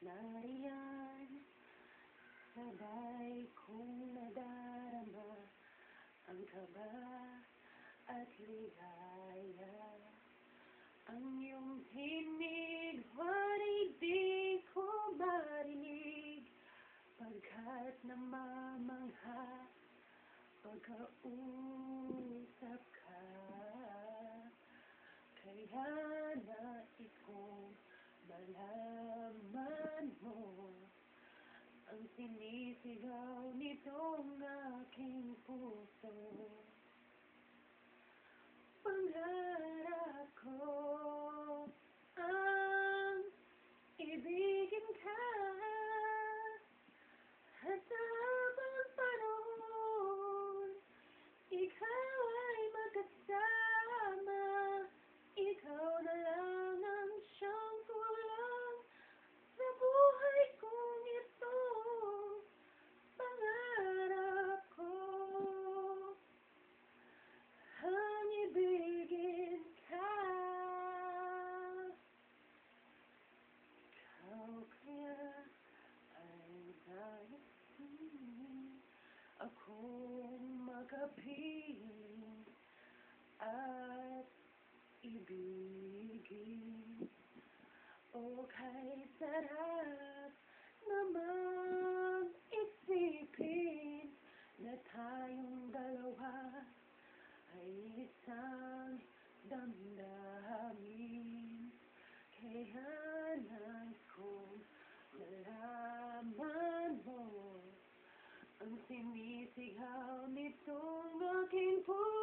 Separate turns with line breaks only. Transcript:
Nariyan, sabay kong nadarama ang kaba at ligaya. Ang iyong tinig, wari di ko marinig pagkat namamangha pagkausap ka. Kaya nais kong malaman mo ang sinisigaw nitong aking puso. Pangarap akong magapiling at ibigin. O kahit sarap naman isipin na tayong dalawa ay isang damdamin. Kaya nais ko At hindi sigaw nitong aking puso